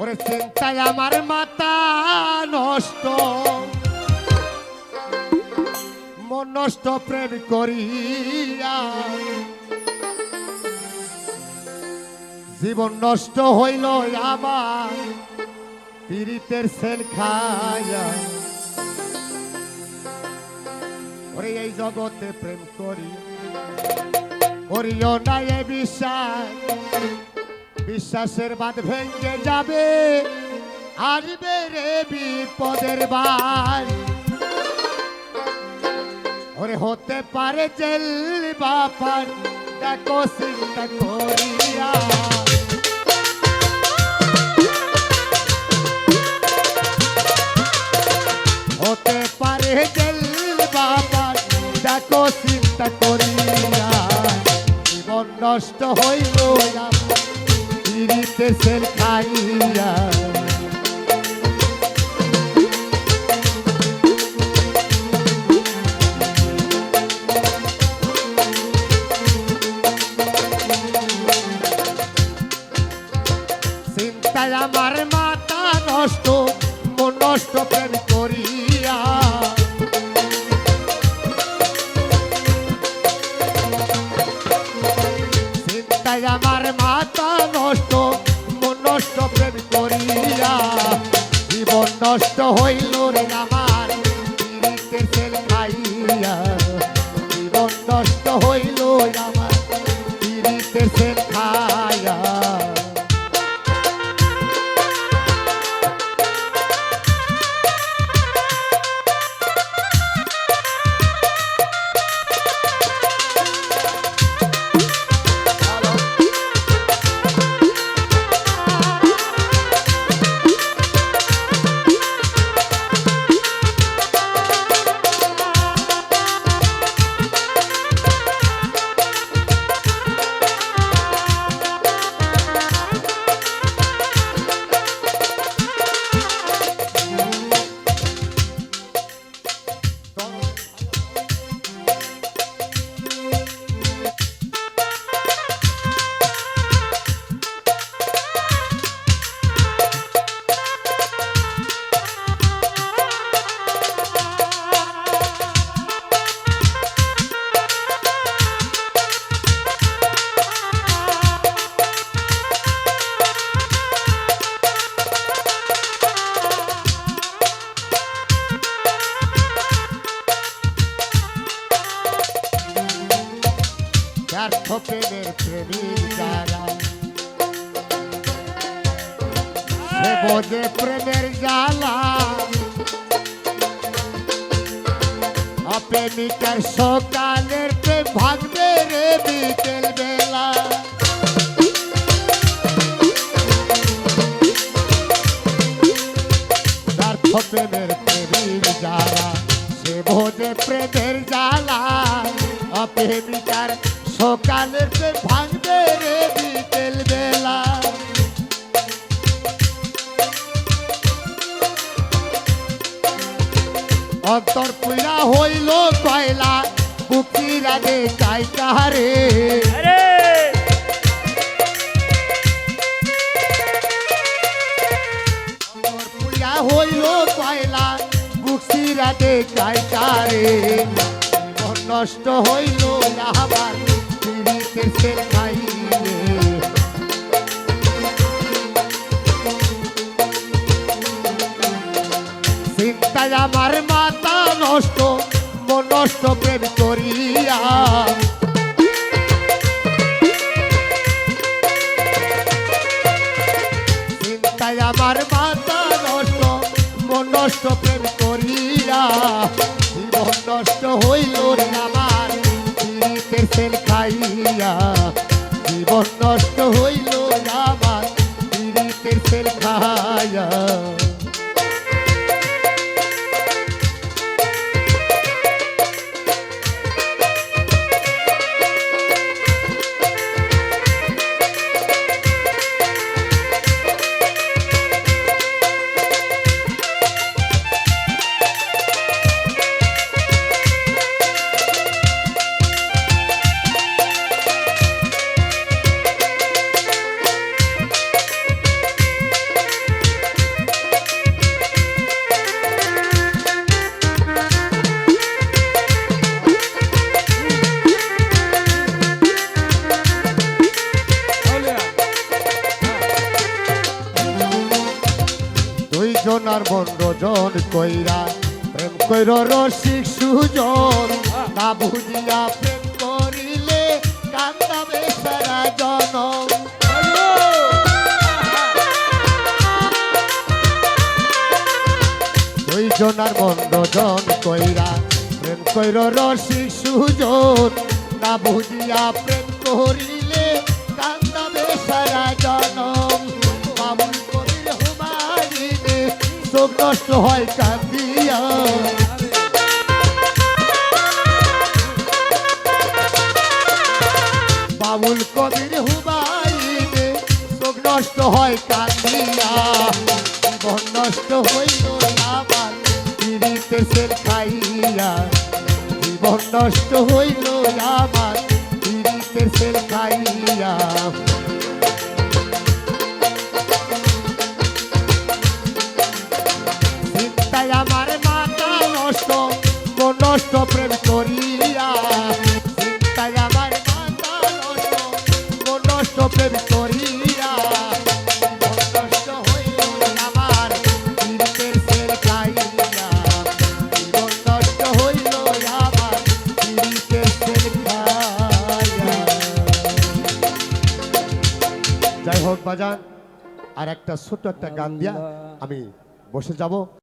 ওরে চিন্তায় আমার মাথা নষ্ট। মন নষ্ট, প্রেম করিয়া। জীবন নষ্ট হইল আমার, পীড়িতের সেল খায়া ওরে, এই জগতে প্রেম করি, করিও না এ বিশ্বাস বিশ্বাসের বাঁধ ভেঙে যাবে আসবে রে বিপদের বার ওরে হতে পারে জেল বাপার দেখো চিন্তা করিয়া। হতে পারে জেল বাপার দেখো চিন্তা করিয়া। জীবন নষ্ট হইল আমার পিড়িতে সেল খাইয়া চিন্তায় আমার মাথা নষ্ট মন প্রেম করিয়া জীবন নষ্ট হইল বোঝে প্রেমের জ্বালা অপ্রেমিকার সকালের প্রেম ভাগবে রে বিকেল বেলা ব্যর্থ প্রেমের প্রেমিক যারা সে বোঝে প্রেমের জ্বালা অপ্রেমিকার সকালের প্রেম ভাঙবে রে বিকেল বেলা অন্তর পুরা হইল কয়লা বুকিরা দে চাই পুরা হইল কয়লা বুকিরা দে চাই কারে নষ্ট হইল আবার পিড়িতে সে খাইলে চিন্তায় আমার মাথা নষ্ট, মন নষ্ট প্রেম করিয়া। চিন্তায় আমার মাথা নষ্ট, মন নষ্ট প্রেম করিয়া। জীবন নষ্ট হইল আমার সেল খাইয়া। জীবন নষ্ট হইল আমার সেল খাইয়া। মন রজন কইরা প্রেম কইর রসিক সুজন। না বুঝিয়া প্রেম করিলে কান্দাবে সারা দুই জনার মন রজন কইরা প্রেম কইর রসিক সুজন। না বুঝিয়া প্রেম করিলে নষ্ট হয় কান্দিয়া বাবুল কবির হুমায়ুনে চোখ নষ্ট হয় কান্দিয়া জীবন নষ্ট হইল আমার, পিড়িতে সেল খাইয়া। জীবন নষ্ট হইল আমার, পিড়িতে সেল খাইয়া। একটা ছোট্ট একটা গান দিয়া আমি বসে যাব।